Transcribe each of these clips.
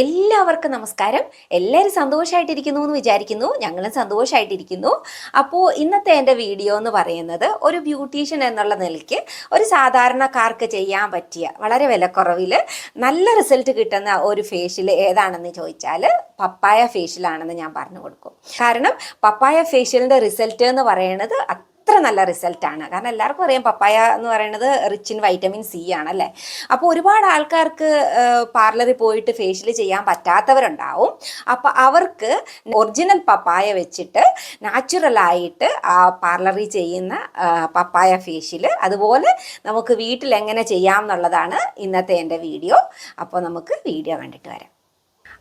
എല്ലാവർക്കും നമസ്കാരം. എല്ലാവരും സന്തോഷമായിട്ടിരിക്കുന്നു എന്ന് വിചാരിക്കുന്നു. ഞങ്ങളും സന്തോഷമായിട്ടിരിക്കുന്നു അപ്പോൾ ഇന്നത്തെ എന്റെ വീഡിയോ എന്ന് പറയുന്നത് ഒരു ബ്യൂട്ടീഷ്യൻ എന്നുള്ള നിലയ്ക്ക് ഒരു സാധാരണക്കാർക്ക് ചെയ്യാൻ പറ്റിയ വളരെ വിലക്കുറവിൽ നല്ല റിസൾട്ട് കിട്ടുന്ന ഒരു ഫേഷ്യൽ ഏതാണെന്ന് ചോദിച്ചാൽ പപ്പായ ഫേഷ്യലാണെന്ന് ഞാൻ പറഞ്ഞു കൊടുക്കും. കാരണം പപ്പായ ഫേഷ്യലിന്റെ റിസൾട്ട് എന്ന് പറയുന്നത് അത്ര നല്ല റിസൾട്ടാണ് കാരണം എല്ലാവർക്കും അറിയാം പപ്പായ എന്ന് പറയുന്നത് റിച്ച് ഇൻ വൈറ്റമിൻ സി ആണ് അല്ലേ അപ്പോൾ ഒരുപാട് ആൾക്കാർക്ക് പാർലറിൽ പോയിട്ട് ഫേഷ്യൽ ചെയ്യാൻ പറ്റാത്തവരുണ്ടാവും. അപ്പോൾ അവർക്ക് ഒറിജിനൽ പപ്പായ വെച്ചിട്ട് നാച്ചുറലായിട്ട് ആ പാർലറിൽ ചെയ്യുന്ന പപ്പായ ഫേഷ്യൽ അതുപോലെ നമുക്ക് വീട്ടിൽ എങ്ങനെ ചെയ്യാം എന്നുള്ളതാണ് ഇന്നത്തെ എന്റെ വീഡിയോ അപ്പോൾ നമുക്ക് വീഡിയോ കണ്ടിട്ട് വരാം.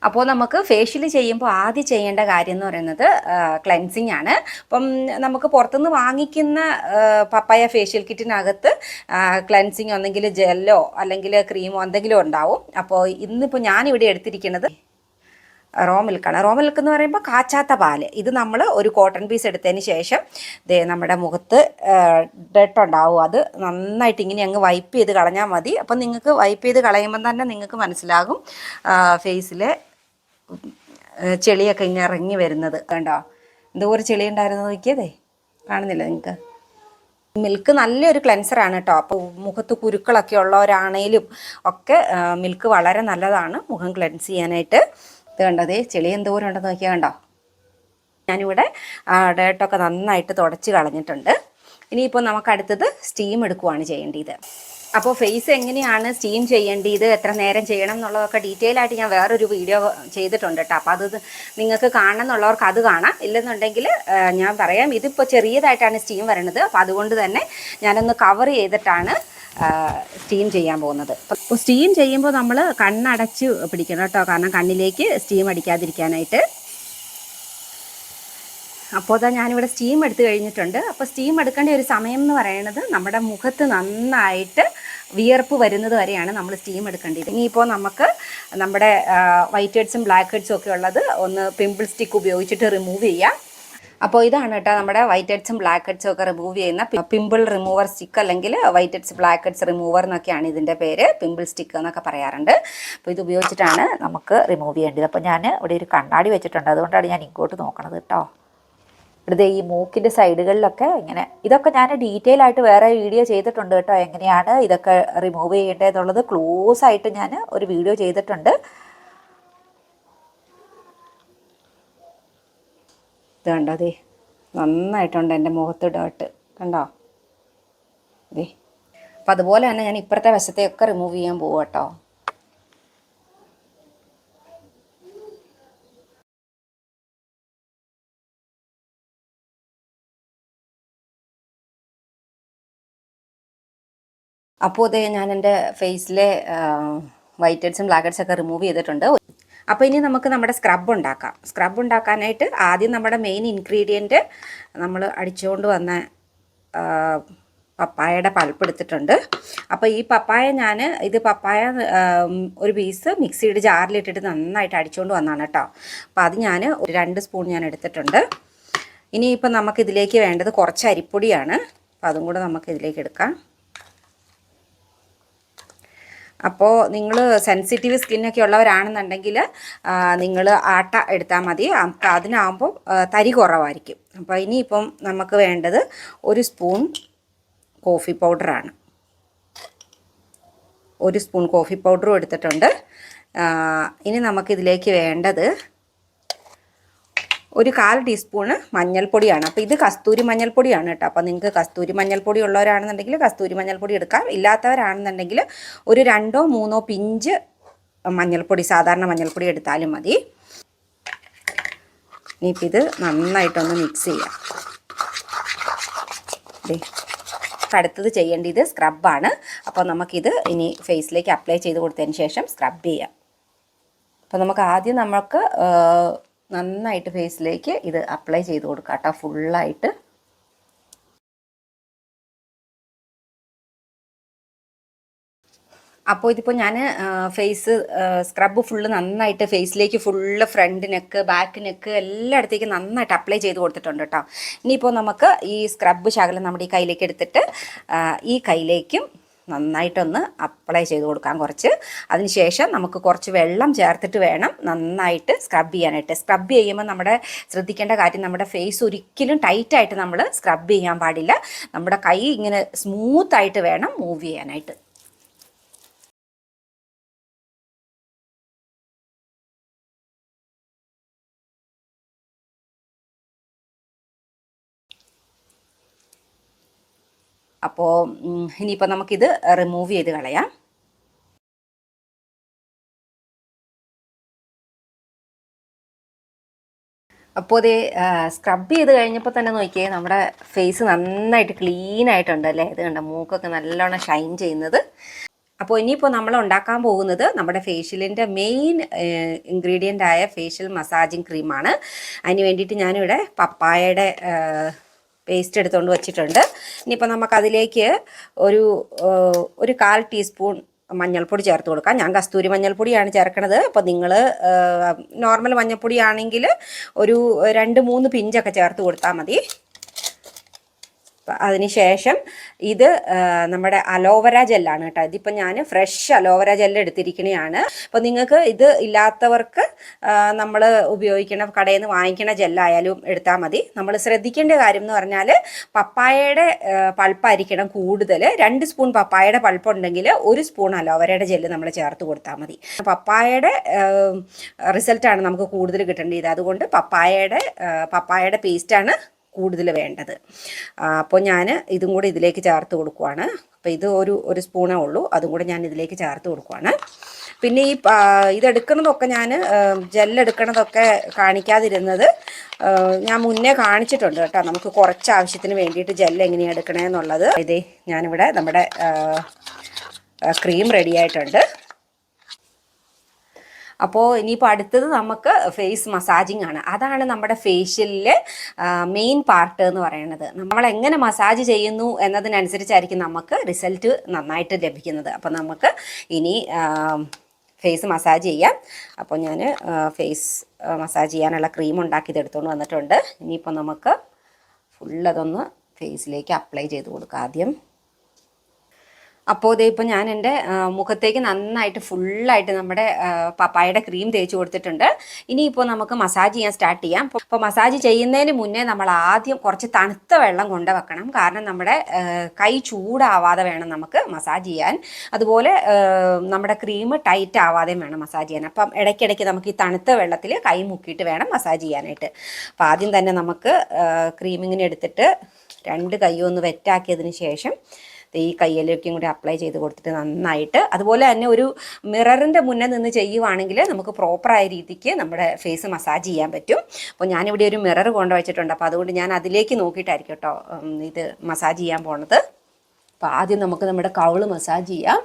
അപ്പോൾ നമുക്ക് ഫേഷ്യൽ ചെയ്യുമ്പോൾ ആദ്യം ചെയ്യേണ്ട കാര്യം എന്ന് പറയുന്നത് ക്ലെൻസിങ് ആണ്. അപ്പം നമുക്ക് പുറത്തുനിന്ന് വാങ്ങിക്കുന്ന പപ്പായ ഫേഷ്യൽ കിറ്റിനകത്ത് ക്ലെൻസിങ് ഒന്നെങ്കിൽ ജെല്ലോ അല്ലെങ്കിൽ ക്രീമോ എന്തെങ്കിലും ഉണ്ടാവും. അപ്പോൾ ഇന്നിപ്പോൾ ഞാനിവിടെ എടുത്തിരിക്കുന്നത് റോ മിൽക്കാണ് റോ മിൽക്ക് എന്ന് പറയുമ്പോൾ കാച്ചാത്ത പാൽ. ഇത് നമ്മൾ ഒരു കോട്ടൺ പീസ് എടുത്തതിന് ശേഷം ദേ നമ്മുടെ മുഖത്ത് ഡെട്ട് ഉണ്ടാവും. അത് നന്നായിട്ട് ഇങ്ങനെ അങ്ങ് വൈപ്പ് ചെയ്ത് കളഞ്ഞാൽ മതി. അപ്പം നിങ്ങൾക്ക് വൈപ്പ് ചെയ്ത് കളയുമ്പം തന്നെ നിങ്ങൾക്ക് മനസ്സിലാകും ഫേസിലെ ചെളിയൊക്കെ ഇങ്ങനെ ഇറങ്ങി വരുന്നത് കണ്ടോ? ഒരു ചെളി ഉണ്ടായിരുന്നു നോക്കിയതേ? കാണുന്നില്ല നിങ്ങൾക്ക് മിൽക്ക് നല്ലൊരു ക്ലെൻസറാണ് കേട്ടോ. അപ്പോൾ മുഖത്ത് കുരുക്കളൊക്കെ ഉള്ളവരാണേലും ഒക്കെ മിൽക്ക് വളരെ നല്ലതാണ് മുഖം ക്ലെൻസ് ചെയ്യാനായിട്ട്. ഇത് കണ്ടതേ ചെളി എന്തോരം ഉണ്ടെന്ന് നോക്കിയാൽ കണ്ടോ? ഞാനിവിടെ ഡേട്ടൊക്കെ നന്നായിട്ട് തുടച്ച് കളഞ്ഞിട്ടുണ്ട്. ഇനിയിപ്പോൾ നമുക്ക് അടുത്തത് സ്റ്റീം എടുക്കുവാണ് ചെയ്യേണ്ടത്. അപ്പോൾ ഫേസ് എങ്ങനെയാണ് സ്റ്റീം ചെയ്യേണ്ടത്? എത്ര നേരം ചെയ്യണം എന്നുള്ളതൊക്കെ ഡീറ്റെയിൽ ആയിട്ട് ഞാൻ വേറൊരു വീഡിയോ ചെയ്തിട്ടുണ്ട് കേട്ടോ. അപ്പോൾ അത് നിങ്ങൾക്ക് കാണണം എന്നുള്ളവർക്ക് അത് കാണാം. ഇല്ലെന്നുണ്ടെങ്കിൽ ഞാൻ പറയാം ഇതിപ്പോൾ ചെറിയതായിട്ടാണ് സ്റ്റീം വരണത്. അപ്പോൾ അതുകൊണ്ട് തന്നെ ഞാനൊന്ന് കവർ ചെയ്തിട്ടാണ് സ്റ്റീം ചെയ്യാൻ പോകുന്നത്. അപ്പോൾ സ്റ്റീം ചെയ്യുമ്പോൾ നമ്മൾ കണ്ണടച്ച് പിടിക്കണം കേട്ടോ. കാരണം കണ്ണിലേക്ക് സ്റ്റീം അടിക്കാതിരിക്കാനായിട്ട്. അപ്പോൾ അതാ ഞാനിവിടെ സ്റ്റീം എടുത്തു കഴിഞ്ഞിട്ടുണ്ട്. അപ്പോൾ സ്റ്റീം എടുക്കേണ്ട ഒരു സമയം എന്ന് പറയുന്നത് നമ്മുടെ മുഖത്ത് നന്നായിട്ട് വിയർപ്പ് വരുന്നത് വരെയാണ് നമ്മൾ സ്റ്റീം എടുക്കേണ്ടത്. ഇനിയിപ്പോൾ നമുക്ക് നമ്മുടെ വൈറ്റ് ഹെഡ്സും ബ്ലാക്ക് ഹെഡ്സും ഒക്കെ ഉള്ളത് ഒന്ന് പിമ്പിൾ സ്റ്റിക്ക് ഉപയോഗിച്ചിട്ട് റിമൂവ് ചെയ്യാം. അപ്പോൾ ഇതാണ് കേട്ടോ നമ്മുടെ വൈറ്റ് ഹെഡ്സും ബ്ലാക്ക് ഹെഡ്സും ഒക്കെ റിമൂവ് ചെയ്യുന്ന പിമ്പിൾ റിമൂവർ സ്റ്റിക്ക് അല്ലെങ്കിൽ white heads black heads remover എന്നൊക്കെയാണ് ഇതിന്റെ പേര് പിമ്പിൾ സ്റ്റിക്ക് എന്നൊക്കെ പറയാറുണ്ട്. അപ്പോൾ ഇത് ഉപയോഗിച്ചിട്ടാണ് നമുക്ക് റിമൂവ് ചെയ്യേണ്ടത്. അപ്പോൾ ഞാൻ ഇവിടെ ഒരു കണ്ണാടി വെച്ചിട്ടുണ്ട്. അതുകൊണ്ടാണ് ഞാൻ ഇങ്ങോട്ട് നോക്കണത് കേട്ടോ. ഇവിടുത്തെ ഈ മൂക്കിന്റെ സൈഡുകളിലൊക്കെ ഇങ്ങനെ ഇതൊക്കെ ഞാൻ ഡീറ്റെയിൽ ആയിട്ട് വേറെ വീഡിയോ ചെയ്തിട്ടുണ്ട് കേട്ടോ എങ്ങനെയാണ് ഇതൊക്കെ റിമൂവ് ചെയ്യേണ്ടതെന്നുള്ളത് ക്ലോസ് ആയിട്ട് ഞാൻ ഒരു വീഡിയോ ചെയ്തിട്ടുണ്ട്. കണ്ടോ അതെ നന്നായിട്ടുണ്ട് എന്റെ മുഖത്ത് ഡേട്ട് കണ്ടോ? അതെ അപ്പം അതുപോലെ തന്നെ ഞാൻ ഇപ്പുറത്തെ വശത്തെയൊക്കെ റിമൂവ് ചെയ്യാൻ പോവാം അപ്പോൾ അതേ ഞാൻ എന്റെ ഫേസിലെ വൈറ്റ് ഹെഡ്സും ബ്ലാക്ക് ഹെഡ്സ് ഒക്കെ റിമൂവ് ചെയ്തിട്ടുണ്ട്. അപ്പോൾ ഇനി നമുക്ക് നമ്മുടെ സ്ക്രബ് ഉണ്ടാക്കാം. സ്ക്രബ് ഉണ്ടാക്കാനായിട്ട് ആദ്യം നമ്മുടെ മെയിൻ ഇൻഗ്രീഡിയന്റ് നമ്മൾ അടിച്ചുകൊണ്ട് വന്ന പപ്പായയുടെ പൾപ്പ് എടുത്തിട്ടുണ്ട്. അപ്പോൾ ഈ പപ്പായ ഞാൻ ഇത് പപ്പായ ഒരു പീസ് മിക്സിയുടെ ജാറിലിട്ടിട്ട് നന്നായിട്ട് അടിച്ചുകൊണ്ട് വന്നതാണ് കേട്ടോ. അപ്പോൾ അത് ഞാൻ ഒരു രണ്ട് സ്പൂൺ ഞാൻ എടുത്തിട്ടുണ്ട്. ഇനിയിപ്പോൾ നമുക്കിതിലേക്ക് വേണ്ടത് കുറച്ച് അരിപ്പൊടിയാണ്. അപ്പോൾ അതും കൂടെ നമുക്കിതിലേക്ക് എടുക്കാം. അപ്പോൾ നിങ്ങൾ സെൻസിറ്റീവ് സ്കിന്നൊക്കെ ഉള്ളവരാണെന്നുണ്ടെങ്കിൽ നിങ്ങൾ ആട്ട എടുത്താൽ മതി. അതിനാകുമ്പോൾ തരി കുറവായിരിക്കും. അപ്പോൾ ഇനിയിപ്പം നമുക്ക് വേണ്ടത് ഒരു സ്പൂൺ കോഫി പൗഡറാണ് ഒരു സ്പൂൺ കോഫി പൗഡറും എടുത്തിട്ടുണ്ട്. ഇനി നമുക്കിതിലേക്ക് വേണ്ടത് ഒരു കാൽ ടീസ്പൂണ് മഞ്ഞൾപ്പൊടിയാണ്. അപ്പോൾ ഇത് കസ്തൂരി മഞ്ഞൾപ്പൊടിയാണ് കേട്ടോ. അപ്പോൾ നിങ്ങൾക്ക് കസ്തൂരി മഞ്ഞൾപ്പൊടി ഉള്ളവരാണെന്നുണ്ടെങ്കിൽ കസ്തൂരി മഞ്ഞൾപ്പൊടി എടുക്കാം. ഇല്ലാത്തവരാണെന്നുണ്ടെങ്കിൽ ഒരു രണ്ടോ മൂന്നോ പിഞ്ച് മഞ്ഞൾപ്പൊടി സാധാരണ മഞ്ഞൾപ്പൊടി എടുത്താലും മതി. ഇനിയിപ്പോൾ ഇത് നന്നായിട്ടൊന്ന് മിക്സ് ചെയ്യാം. അടുത്തത് ചെയ്യേണ്ടത് സ്ക്രബാണ് അപ്പോൾ നമുക്കിത് ഇനി ഫേസിലേക്ക് അപ്ലൈ ചെയ്ത് കൊടുത്തതിന് ശേഷം സ്ക്രബ് ചെയ്യാം. അപ്പോൾ നമുക്ക് ആദ്യം നമുക്ക് നന്നായിട്ട് ഫേസിലേക്ക് ഇത് അപ്ലൈ ചെയ്ത് കൊടുക്കാം കേട്ടോ. ഫുള്ളായിട്ട്. അപ്പോൾ ഇതിപ്പോൾ ഞാൻ ഫേസ് സ്ക്രബ് ഫുള്ള് നന്നായിട്ട് ഫേസിലേക്ക് full front neck back neck എല്ലായിടത്തേക്കും നന്നായിട്ട് അപ്ലൈ ചെയ്ത് കൊടുത്തിട്ടുണ്ട് കേട്ടോ. ഇനിയിപ്പോൾ നമുക്ക് ഈ സ്ക്രബ് ശകലം നമ്മുടെ ഈ കയ്യിലേക്ക് എടുത്തിട്ട് ഈ കയ്യിലേക്കും നന്നായിട്ടൊന്ന് അപ്ലൈ ചെയ്ത് കൊടുക്കാം കുറച്ച്. അതിനുശേഷം നമുക്ക് കുറച്ച് വെള്ളം ചേർത്തിട്ട് വേണം നന്നായിട്ട് സ്ക്രബ് ചെയ്യാനായിട്ട്. സ്ക്രബ് ചെയ്യുമ്പോൾ നമ്മുടെ ശ്രദ്ധിക്കേണ്ട കാര്യം നമ്മുടെ ഫേസ് ഒരിക്കലും ടൈറ്റായിട്ട് നമ്മൾ സ്ക്രബ് ചെയ്യാൻ പാടില്ല. നമ്മുടെ കൈ ഇങ്ങനെ സ്മൂത്തായിട്ട് വേണം മൂവ് ചെയ്യാനായിട്ട്. അപ്പോൾ ഇനിയിപ്പോൾ നമുക്കിത് റിമൂവ് ചെയ്ത് കളയാം. അപ്പോൾ ഇത് സ്ക്രബ് ചെയ്ത് കഴിഞ്ഞപ്പോൾ തന്നെ നോക്കിയേ നമ്മുടെ ഫേസ് നന്നായിട്ട് ക്ലീൻ ആയിട്ടുണ്ട് അല്ലേ? ഇത് കണ്ട മൂക്കൊക്കെ നല്ലോണം ഷൈൻ ചെയ്യുന്നത്. അപ്പോൾ ഇനിയിപ്പോൾ നമ്മൾ ഉണ്ടാക്കാൻ പോകുന്നത് നമ്മുടെ ഫേഷ്യലിന്റെ മെയിൻ ഇൻഗ്രീഡിയന്റ് ആയ ഫേഷ്യൽ മസാജിങ് ക്രീമാണ് അതിന് വേണ്ടിയിട്ട് ഞാനിവിടെ പപ്പായയുടെ പേസ്റ്റ് എടുത്തുകൊണ്ട് വച്ചിട്ടുണ്ട്. ഇനിയിപ്പോൾ നമുക്കതിലേക്ക് ഒരു ഒരു കാൽ ടീസ്പൂൺ മഞ്ഞൾപ്പൊടി ചേർത്ത് കൊടുക്കാം. ഞാൻ കസ്തൂരി മഞ്ഞൾപ്പൊടിയാണ് ചേർക്കണത്. അപ്പോൾ നിങ്ങൾ നോർമൽ മഞ്ഞൾപ്പൊടിയാണെങ്കിൽ ഒരു രണ്ട് മൂന്ന് പിഞ്ചൊക്കെ ചേർത്ത് കൊടുത്താൽ മതി. അതിനുശേഷം ഇത് നമ്മുടെ അലോവര ജെല്ലാണ് കേട്ടോ. ഇതിപ്പോൾ ഞാൻ ഫ്രഷ് അലോവര ജെല്ല് എടുത്തിരിക്കണതാണ് അപ്പോൾ നിങ്ങൾക്ക് ഇത് ഇല്ലാത്തവർക്ക് നമ്മൾ ഉപയോഗിക്കണ കടയിൽ നിന്ന് വാങ്ങിക്കണ ജെല്ലായാലും എടുത്താൽ മതി. നമ്മൾ ശ്രദ്ധിക്കേണ്ട കാര്യം എന്ന് പറഞ്ഞാൽ പപ്പായയുടെ പൾപ്പായിരിക്കണം കൂടുതൽ രണ്ട് സ്പൂൺ പപ്പായയുടെ പൾപ്പുണ്ടെങ്കിൽ ഒരു സ്പൂൺ അലോവരയുടെ ജെല്ല് നമ്മൾ ചേർത്ത് കൊടുത്താൽ മതി. പപ്പായയുടെ റിസൾട്ടാണ് നമുക്ക് കൂടുതൽ കിട്ടേണ്ടത്. അതുകൊണ്ട് പപ്പായയുടെ പപ്പായയുടെ പേസ്റ്റാണ് കൂടുതൽ വേണ്ടത്. അപ്പോൾ ഞാൻ ഇതും കൂടി ഇതിലേക്ക് ചേർത്ത് കൊടുക്കുവാണ്. അപ്പോൾ ഇത് ഒരു ഒരു സ്പൂണേ ഉള്ളൂ. അതും കൂടെ ഞാൻ ഇതിലേക്ക് ചേർത്ത് കൊടുക്കുവാണ്. പിന്നെ ഈ ഇതെടുക്കുന്നതൊക്കെ ഞാൻ ജെല്ലെടുക്കണതൊക്കെ കാണിക്കാതിരുന്നത് ഞാൻ മുന്നേ കാണിച്ചിട്ടുണ്ട് കേട്ടോ. നമുക്ക് കുറച്ച് ആവശ്യത്തിന് വേണ്ടിയിട്ട് ജെല്ല് എങ്ങനെയാണ് എടുക്കണേന്നുള്ളത്. ഇതേ ഞാനിവിടെ നമ്മുടെ ക്രീം റെഡി ആയിട്ടുണ്ട്. അപ്പോൾ ഇനിയിപ്പോൾ അടുത്തത് നമുക്ക് ഫേസ് മസാജിങ് ആണ്. അതാണ് നമ്മുടെ ഫേഷ്യലിലെ മെയിൻ പാർട്ട് എന്ന് പറയുന്നത്. നമ്മൾ എങ്ങനെ മസാജ് ചെയ്യുന്നു എന്നതിനനുസരിച്ചായിരിക്കും നമുക്ക് റിസൾട്ട് നന്നായിട്ട് ലഭിക്കുന്നത്. അപ്പോൾ നമുക്ക് ഇനി ഫേസ് മസാജ് ചെയ്യാം. അപ്പോൾ ഞാൻ ഫേസ് മസാജ് ചെയ്യാനുള്ള ക്രീം ഉണ്ടാക്കിയത് എടുത്തുകൊണ്ട് വന്നിട്ടുണ്ട്. ഇനിയിപ്പോൾ നമുക്ക് ഫുള്ളതൊന്ന് ഫേസിലേക്ക് അപ്ലൈ ചെയ്ത് കൊടുക്കാം ആദ്യം. അപ്പോൾ ഇതേ ഇപ്പോൾ ഞാൻ എന്റെ മുഖത്തേക്ക് നന്നായിട്ട് ഫുള്ളായിട്ട് നമ്മുടെ പപ്പായയുടെ ക്രീം തേച്ച് കൊടുത്തിട്ടുണ്ട്. ഇനിയിപ്പോൾ നമുക്ക് മസാജ് ചെയ്യാൻ സ്റ്റാർട്ട് ചെയ്യാം. അപ്പോൾ മസാജ് ചെയ്യുന്നതിന് മുന്നേ നമ്മൾ ആദ്യം കുറച്ച് തണുത്ത വെള്ളം കൊണ്ട് വെക്കണം. കാരണം നമ്മുടെ കൈ ചൂടാവാതെ വേണം നമുക്ക് മസാജ് ചെയ്യാൻ. അതുപോലെ നമ്മുടെ ക്രീം ടൈറ്റ് ആവാതെയും വേണം മസാജ് ചെയ്യാൻ. അപ്പം ഇടയ്ക്കിടയ്ക്ക് നമുക്ക് ഈ തണുത്ത വെള്ളത്തിൽ കൈ മുക്കിയിട്ട് വേണം മസാജ് ചെയ്യാനായിട്ട്. അപ്പോൾ ആദ്യം തന്നെ നമുക്ക് ക്രീമിങ്ങിന് എടുത്തിട്ട് രണ്ട് കൈയൊന്ന് വെറ്റാക്കിയതിന് ശേഷം ഈ കയ്യിലേക്കും കൂടി അപ്ലൈ ചെയ്ത് കൊടുത്തിട്ട് നന്നായിട്ട് അതുപോലെ തന്നെ ഒരു മിററിന്റെ മുന്നേ നിന്ന് ചെയ്യുവാണെങ്കിൽ നമുക്ക് പ്രോപ്പറായ രീതിക്ക് നമ്മുടെ ഫേസ് മസാജ് ചെയ്യാൻ പറ്റും. അപ്പോൾ ഞാനിവിടെ ഒരു മിറർ കൊണ്ടുവച്ചിട്ടുണ്ട് അപ്പോൾ അതുകൊണ്ട് ഞാൻ അതിലേക്ക് നോക്കിയിട്ടായിരിക്കും കേട്ടോ ഇത് മസാജ് ചെയ്യാൻ പോണത്. അപ്പോൾ ആദ്യം നമുക്ക് നമ്മുടെ കവിൾ മസാജ് ചെയ്യാം.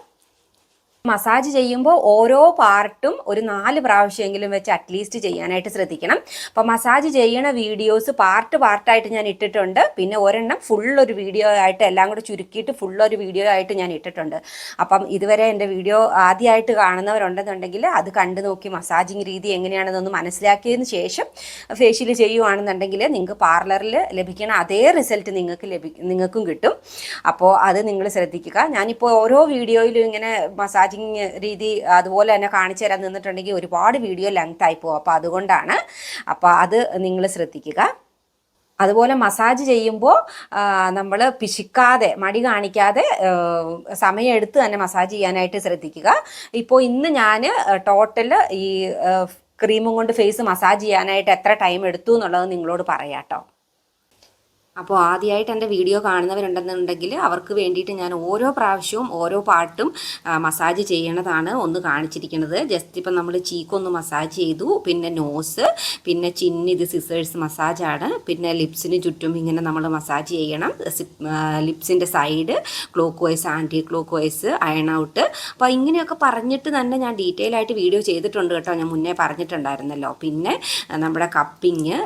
മസാജ് ചെയ്യുമ്പോൾ ഓരോ പാർട്ടും ഒരു നാല് പ്രാവശ്യമെങ്കിലും വെച്ച് അറ്റ്ലീസ്റ്റ് ചെയ്യാനായിട്ട് ശ്രദ്ധിക്കണം. അപ്പോൾ മസാജ് ചെയ്യണ വീഡിയോസ് പാർട്ട് പാർട്ടായിട്ട് ഞാൻ ഇട്ടിട്ടുണ്ട്. പിന്നെ ഒരെണ്ണം ഫുൾ ഒരു വീഡിയോ ആയിട്ട് എല്ലാം കൂടെ ചുരുക്കിയിട്ട് ഫുൾ ഒരു വീഡിയോ ആയിട്ട് ഞാൻ ഇട്ടിട്ടുണ്ട്. അപ്പം ഇതുവരെ എന്റെ വീഡിയോ ആദ്യമായിട്ട് കാണുന്നവരുണ്ടെന്നുണ്ടെങ്കിൽ അത് കണ്ടു നോക്കി മസാജിങ് രീതി എങ്ങനെയാണെന്നൊന്ന് മനസ്സിലാക്കിയതിന് ശേഷം ഫേഷ്യൽ ചെയ്യുവാണെന്നുണ്ടെങ്കിൽ നിങ്ങൾക്ക് പാർലറിൽ ലഭിക്കുന്ന അതേ റിസൾട്ട് നിങ്ങൾക്ക് ലഭി നിങ്ങൾക്കും കിട്ടും. അപ്പോൾ അത് നിങ്ങൾ ശ്രദ്ധിക്കുക. ഞാനിപ്പോൾ ഓരോ വീഡിയോയിലും ഇങ്ങനെ മസാജിങ് രീതി അതുപോലെ തന്നെ കാണിച്ചു തരാൻ നിന്നിട്ടുണ്ടെങ്കിൽ ഒരുപാട് വീഡിയോ ലെങ്ത് ആയി പോകും. അപ്പോൾ അതുകൊണ്ടാണ്. അപ്പോൾ അത് നിങ്ങൾ ശ്രദ്ധിക്കുക. അതുപോലെ മസാജ് ചെയ്യുമ്പോൾ നമ്മൾ പിശിക്കാതെ മടി കാണിക്കാതെ സമയം സമയമെടുത്ത് തന്നെ മസാജ് ചെയ്യാനായിട്ട് ശ്രദ്ധിക്കുക. ഇപ്പോൾ ഇന്ന് ഞാൻ ടോട്ടൽ ഈ ക്രീമും കൊണ്ട് ഫേസ് മസാജ് ചെയ്യാനായിട്ട് എത്ര ടൈം എടുത്തു എന്നുള്ളത് നിങ്ങളോട് പറയാം കേട്ടോ. അപ്പോൾ ആദ്യമായിട്ട് എന്റെ വീഡിയോ കാണുന്നവരുണ്ടെന്നുണ്ടെങ്കിൽ അവർക്ക് വേണ്ടിയിട്ട് ഞാൻ ഓരോ പ്രാവശ്യവും ഓരോ പാട്ടും മസാജ് ചെയ്യണതാണ് ഒന്ന് കാണിച്ചിരിക്കുന്നത്. ജസ്റ്റ് ഇപ്പം നമ്മൾ ചീക്കൊന്ന് മസാജ് ചെയ്തു പിന്നെ നോസ് പിന്നെ ചിന്ന് ഇത് സിസേഴ്സ് മസാജാണ്. പിന്നെ ലിപ്സിന് ചുറ്റും ഇങ്ങനെ നമ്മൾ മസാജ് ചെയ്യണം. ലിപ്സിന്റെ side clockwise anticlockwise iron out അപ്പോൾ ഇങ്ങനെയൊക്കെ പറഞ്ഞിട്ട് തന്നെ ഞാൻ ഡീറ്റെയിൽ ആയിട്ട് വീഡിയോ ചെയ്തിട്ടുണ്ട് കേട്ടോ. ഞാൻ മുന്നേ പറഞ്ഞിട്ടുണ്ടായിരുന്നല്ലോ. പിന്നെ നമ്മുടെ കപ്പിങ്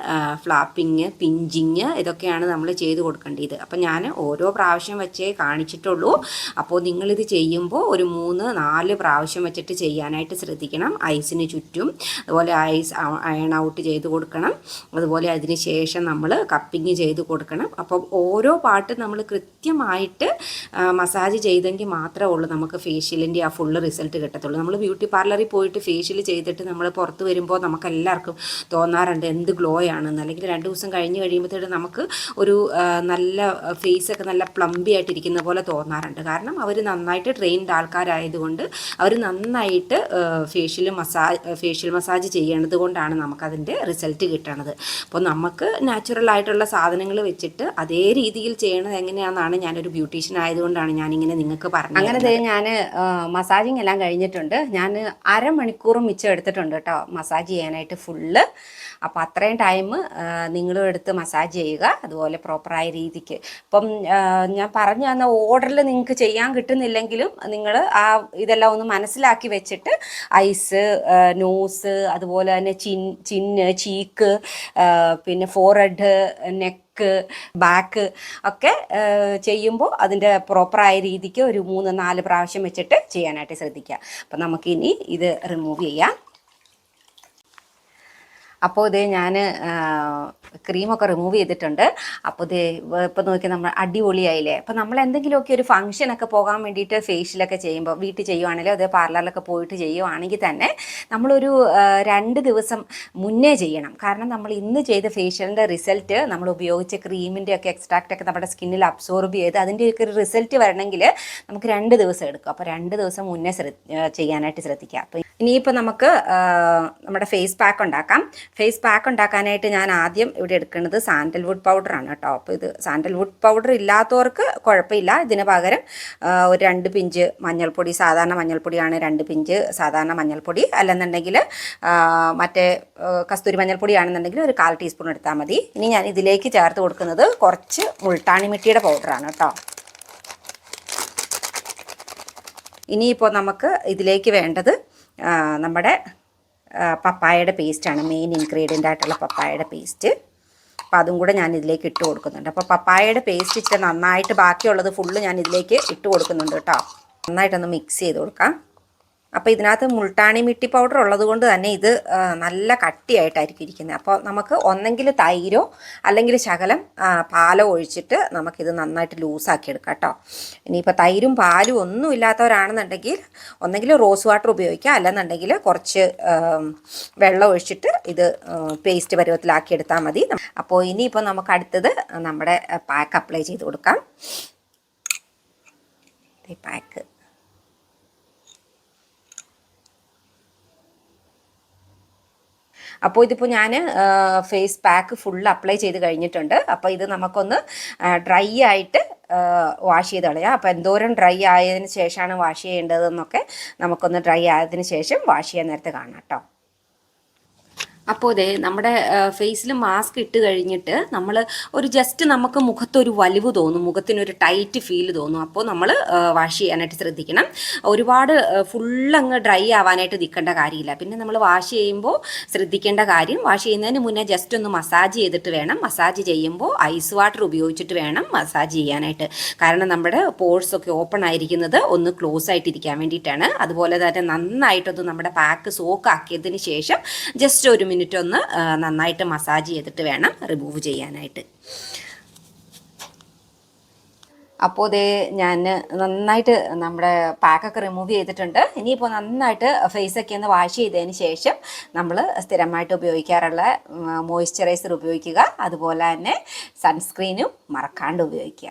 ഫ്ലാപ്പിങ് പിഞ്ചിങ് ഇതൊക്കെയാണ് നമ്മൾ ചെയ്ത് കൊടുക്കേണ്ടത്. അപ്പം ഞാൻ ഓരോ പ്രാവശ്യം വെച്ചേ കാണിച്ചിട്ടുള്ളൂ. അപ്പോൾ നിങ്ങളിത് ചെയ്യുമ്പോൾ ഒരു മൂന്ന് നാല് പ്രാവശ്യം വെച്ചിട്ട് ചെയ്യാനായിട്ട് ശ്രദ്ധിക്കണം. ഐസിന് ചുറ്റും. അതുപോലെ ഐസ് അയൺ ഔട്ട് ചെയ്ത് കൊടുക്കണം. അതുപോലെ അതിന് ശേഷം നമ്മൾ കപ്പിങ് ചെയ്ത് കൊടുക്കണം. അപ്പോൾ ഓരോ പാട്ട് നമ്മൾ കൃത്യമായിട്ട് മസാജ് ചെയ്തെങ്കിൽ മാത്രമേ ഉള്ളൂ നമുക്ക് ഫേഷ്യലിന്റെ ആ ഫുള്ള് റിസൾട്ട് കിട്ടത്തുള്ളൂ. നമ്മൾ ബ്യൂട്ടി പാർലറിൽ പോയിട്ട് ഫേഷ്യൽ ചെയ്തിട്ട് നമ്മൾ പുറത്ത് വരുമ്പോൾ നമുക്ക് എല്ലാവർക്കും തോന്നാറുണ്ട് എന്ത് ഗ്ലോ ആണെന്ന് അല്ലെങ്കിൽ രണ്ട് ദിവസം കഴിഞ്ഞ് കഴിയുമ്പോഴത്തേക്കും നമുക്ക് ഒരു നല്ല ഫേസൊക്കെ നല്ല പ്ലംബി ആയിട്ടിരിക്കുന്ന പോലെ തോന്നാറുണ്ട്. കാരണം അവർ നന്നായിട്ട് ട്രെയിൻഡ് ആൾക്കാരായതുകൊണ്ട് അവർ നന്നായിട്ട് ഫേഷ്യൽ മസാജ് ഫേഷ്യൽ മസാജ് ചെയ്യണത് കൊണ്ടാണ് നമുക്കതിന്റെ റിസൾട്ട് കിട്ടണത്. അപ്പോൾ നമുക്ക് നാച്ചുറൽ ആയിട്ടുള്ള സാധനങ്ങൾ വെച്ചിട്ട് അതേ രീതിയിൽ ചെയ്യണത് എങ്ങനെയാണെന്നാണ് ഞാനൊരു ബ്യൂട്ടീഷ്യൻ ആയതുകൊണ്ടാണ് ഞാനിങ്ങനെ നിങ്ങൾക്ക് പറഞ്ഞത്. അങ്ങനെ ഞാൻ മസാജിങ് എല്ലാം കഴിഞ്ഞിട്ടുണ്ട്. ഞാൻ അരമണിക്കൂറും മിച്ചം എടുത്തിട്ടുണ്ട് കേട്ടോ മസാജ് ചെയ്യാനായിട്ട് ഫുള്ള്. അപ്പോൾ അത്രയും ടൈം നിങ്ങളും എടുത്ത് മസാജ് ചെയ്യുക. അതുപോലെ പ്രോപ്പറായ രീതിക്ക്. ഇപ്പം ഞാൻ പറഞ്ഞു തന്ന ഓർഡറിൽ നിങ്ങൾക്ക് ചെയ്യാൻ കിട്ടുന്നില്ലെങ്കിലും നിങ്ങൾ ആ ഇതെല്ലാം ഒന്ന് മനസ്സിലാക്കി വെച്ചിട്ട് ഐസ് നോസ് അതുപോലെ തന്നെ ചിൻ ചിന്ന് ചീക്ക് പിന്നെ പിന്നെ ഫോർഹെഡ് നെക്ക് ബാക്ക് ഒക്കെ ചെയ്യുമ്പോൾ അതിന്റെ പ്രോപ്പറായ രീതിക്ക് ഒരു മൂന്ന് നാല് പ്രാവശ്യം വെച്ചിട്ട് ചെയ്യാനായിട്ട് ശ്രദ്ധിക്കുക. അപ്പം നമുക്കിനി ഇത് റിമൂവ് ചെയ്യാം. അപ്പോൾ ഇത് ഞാൻ ക്രീമൊക്കെ റിമൂവ് ചെയ്തിട്ടുണ്ട്. അപ്പോൾ ഇത് ഇപ്പോൾ നോക്കി നമ്മൾ അടിപൊളിയായില്ലേ? അപ്പോൾ നമ്മൾ എന്തെങ്കിലുമൊക്കെ ഒരു ഫംഗ്ഷനൊക്കെ പോകാൻ വേണ്ടിയിട്ട് ഫേഷ്യലൊക്കെ ചെയ്യുമ്പോൾ വീട്ടിൽ ചെയ്യുവാണെങ്കിലും അതേ പാർലറിലൊക്കെ പോയിട്ട് ചെയ്യുവാണെങ്കിൽ തന്നെ നമ്മളൊരു രണ്ട് ദിവസം മുന്നേ ചെയ്യണം. കാരണം നമ്മൾ ഇന്ന് ചെയ്ത ഫേഷ്യലിന്റെ റിസൾട്ട് നമ്മൾ ഉപയോഗിച്ച ക്രീമിന്റെ ഒക്കെ എക്സ്ട്രാക്റ്റ് ഒക്കെ നമ്മുടെ സ്കിന്നിൽ അബ്സോർബ് ചെയ്ത് അതിന്റെയൊക്കെ ഒരു റിസൾട്ട് വരണമെങ്കിൽ നമുക്ക് രണ്ട് ദിവസം എടുക്കും. അപ്പോൾ രണ്ട് ദിവസം മുന്നേ ചെയ്യാനായിട്ട് ശ്രദ്ധിക്കുക അപ്പോൾ ഇനിയിപ്പോൾ നമുക്ക് നമ്മുടെ ഫേസ് പാക്ക് ഉണ്ടാക്കാം. ഫേസ് പാക്ക് ഉണ്ടാക്കാനായിട്ട് ഞാൻ ആദ്യം ഇവിടെ എടുക്കുന്നത് സാൻഡൽവുഡ് പൗഡറാണ് കേട്ടോ. അപ്പോൾ ഇത് സാൻഡൽവുഡ് പൗഡർ ഇല്ലാത്തവർക്ക് കുഴപ്പമില്ല. ഇതിന് പകരം ഒരു രണ്ട് പിഞ്ച് മഞ്ഞൾപ്പൊടി സാധാരണ മഞ്ഞൾപ്പൊടിയാണ് രണ്ട് പിഞ്ച് സാധാരണ മഞ്ഞൾപ്പൊടി. അല്ലെന്നുണ്ടെങ്കിൽ മറ്റേ കസ്തൂരി മഞ്ഞൾപ്പൊടിയാണെന്നുണ്ടെങ്കിൽ ഒരു കാൽ ടീസ്പൂൺ എടുത്താൽ മതി. ഇനി ഞാൻ ഇതിലേക്ക് ചേർത്ത് കൊടുക്കുന്നത് കുറച്ച് മുൾട്ടാണി മിട്ടിയുടെ പൗഡറാണ് കേട്ടോ. ഇനിയിപ്പോൾ നമുക്ക് ഇതിലേക്ക് വേണ്ടത് നമ്മുടെ പപ്പായയുടെ പേസ്റ്റാണ്. മെയിൻ ഇൻഗ്രീഡിയന്റ് ആയിട്ടുള്ള പപ്പായയുടെ പേസ്റ്റ്. അപ്പോൾ അതും കൂടെ ഞാൻ ഇതിലേക്ക് ഇട്ട് കൊടുക്കുന്നുണ്ട്. അപ്പോൾ പപ്പായയുടെ പേസ്റ്റ് ഇച്ചിരി നന്നായിട്ട് ബാക്കിയുള്ളത് ഫുള്ള് ഞാൻ ഇതിലേക്ക് ഇട്ട് കൊടുക്കുന്നുണ്ട് കേട്ടോ. നന്നായിട്ടൊന്ന് മിക്സ് ചെയ്ത് കൊടുക്കാം. അപ്പോൾ ഇതിനകത്ത് മുൾട്ടാണി മിട്ടി പൗഡർ ഉള്ളത് കൊണ്ട് തന്നെ ഇത് നല്ല കട്ടിയായിട്ടായിരിക്കും ഇരിക്കുന്നത്. അപ്പോൾ നമുക്ക് ഒന്നെങ്കിൽ തൈരോ അല്ലെങ്കിൽ ശകലം പാലോ ഒഴിച്ചിട്ട് നമുക്കിത് നന്നായിട്ട് ലൂസാക്കി എടുക്കാം കേട്ടോ. ഇനിയിപ്പോൾ തൈരും പാലും ഒന്നും ഇല്ലാത്തവരാണെന്നുണ്ടെങ്കിൽ ഒന്നെങ്കിൽ റോസ് വാട്ടർ ഉപയോഗിക്കാം. അല്ലെന്നുണ്ടെങ്കിൽ കുറച്ച് വെള്ളം ഒഴിച്ചിട്ട് ഇത് പേസ്റ്റ് പരുവത്തിലാക്കി എടുത്താൽ മതി. അപ്പോൾ ഇനിയിപ്പോൾ നമുക്ക് അടുത്തത് നമ്മുടെ പാക്ക് അപ്ലൈ ചെയ്ത് കൊടുക്കാം. പാക്ക്. അപ്പോൾ ഇതിപ്പോൾ ഞാൻ ഫേസ് പാക്ക് ഫുൾ അപ്ലൈ ചെയ്ത് കഴിഞ്ഞിട്ടുണ്ട്. അപ്പോൾ ഇത് നമുക്കൊന്ന് ഡ്രൈ ആയിട്ട് വാഷ് ചെയ്ത് കളയാം. അപ്പോൾ എന്തോരം ഡ്രൈ ആയതിനു ശേഷമാണ് വാഷ് ചെയ്യേണ്ടതെന്നൊക്കെ നമുക്കൊന്ന് ഡ്രൈ ആയതിനു ശേഷം വാഷ് ചെയ്യാൻ നേരത്തെ കാണാം കേട്ടോ അപ്പോൾ അതെ നമ്മുടെ ഫേസിൽ മാസ്ക് ഇട്ട് കഴിഞ്ഞിട്ട് നമ്മൾ ഒരു ജസ്റ്റ് നമുക്ക് മുഖത്തൊരു വലിവ് തോന്നും മുഖത്തിനൊരു ടൈറ്റ് ഫീൽ തോന്നും. അപ്പോൾ നമ്മൾ വാഷ് ചെയ്യാനായിട്ട് ശ്രദ്ധിക്കണം. ഒരുപാട് ഫുള്ളങ്ങ് ഡ്രൈ ആവാനായിട്ട് നിൽക്കേണ്ട കാര്യമില്ല. പിന്നെ നമ്മൾ വാഷ് ചെയ്യുമ്പോൾ ശ്രദ്ധിക്കേണ്ട കാര്യം വാഷ് ചെയ്യുന്നതിന് മുന്നേ ജസ്റ്റ് ഒന്ന് മസാജ് ചെയ്തിട്ട് വേണം. മസാജ് ചെയ്യുമ്പോൾ ഐസ് വാട്ടർ ഉപയോഗിച്ചിട്ട് വേണം മസാജ് ചെയ്യാനായിട്ട്. കാരണം നമ്മുടെ പോഴ്സ് ഒക്കെ ഓപ്പൺ ആയിരിക്കുന്നത് ഒന്ന് ക്ലോസ് ആയിട്ടിരിക്കാൻ വേണ്ടിയിട്ടാണ്. അതുപോലെ തന്നെ നന്നായിട്ടൊന്ന് നമ്മുടെ പാക്ക് സോക്ക് ആക്കിയതിന് ശേഷം ജസ്റ്റ് ഒരു മിനിറ്റ് ഒന്ന് നന്നായിട്ട് മസാജ് ചെയ്തിട്ട് വേണം റിമൂവ് ചെയ്യാനായിട്ട്. അപ്പോൾ ഇതേ ഞാൻ നന്നായിട്ട് നമ്മുടെ പാക്കൊക്കെ റിമൂവ് ചെയ്തിട്ടുണ്ട്. ഇനിയിപ്പോൾ നന്നായിട്ട് ഫേസൊക്കെ ഒന്ന് വാഷ് ചെയ്തതിന് ശേഷം നമ്മൾ സ്ഥിരമായിട്ട് ഉപയോഗിക്കാറുള്ള മോയ്സ്ചറൈസർ ഉപയോഗിക്കുക. അതുപോലെ തന്നെ സൺസ്ക്രീനും മറക്കാണ്ട് ഉപയോഗിക്കുക.